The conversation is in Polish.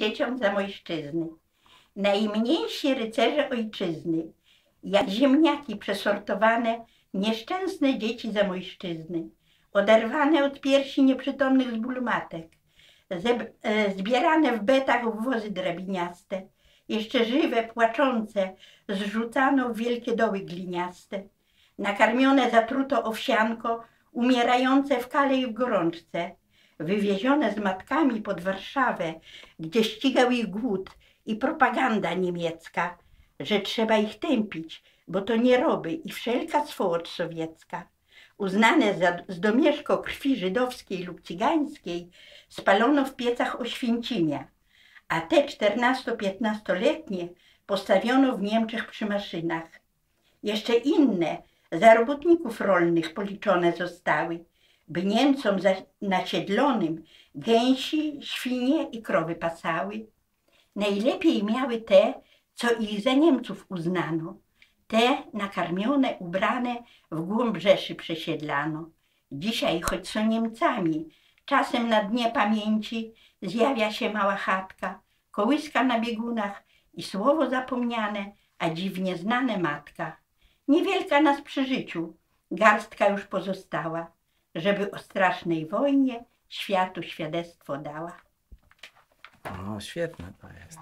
dzieciom zamojszczyzny. Najmniejsi rycerze ojczyzny, jak ziemniaki przesortowane, nieszczęsne dzieci zamojszczyzny, oderwane od piersi nieprzytomnych z bólu matek, e, zbierane w betach w wozy drabiniaste, jeszcze żywe, płaczące, zrzucano w wielkie doły gliniaste, nakarmione zatruto owsianko, umierające w kale i w gorączce, wywiezione z matkami pod Warszawę, gdzie ścigał ich głód i propaganda niemiecka, że trzeba ich tępić, bo to nie roby i wszelka swołocz sowiecka. Uznane za zdomieszko krwi żydowskiej lub cygańskiej, spalono w piecach Oświęcimia, a te 14-15-letnie postawiono w Niemczech przy maszynach. Jeszcze inne za robotników rolnych policzone zostały, by Niemcom nasiedlonym gęsi, świnie i krowy pasały. Najlepiej miały te, co ich za Niemców uznano, te nakarmione, ubrane w głąb Rzeszy przesiedlano. Dzisiaj, choć są Niemcami, czasem na dnie pamięci zjawia się mała chatka, kołyska na biegunach i słowo zapomniane, a dziwnie znane matka. Niewielka nas przy życiu, garstka już pozostała, żeby o strasznej wojnie światu świadectwo dała. O, świetne to jest.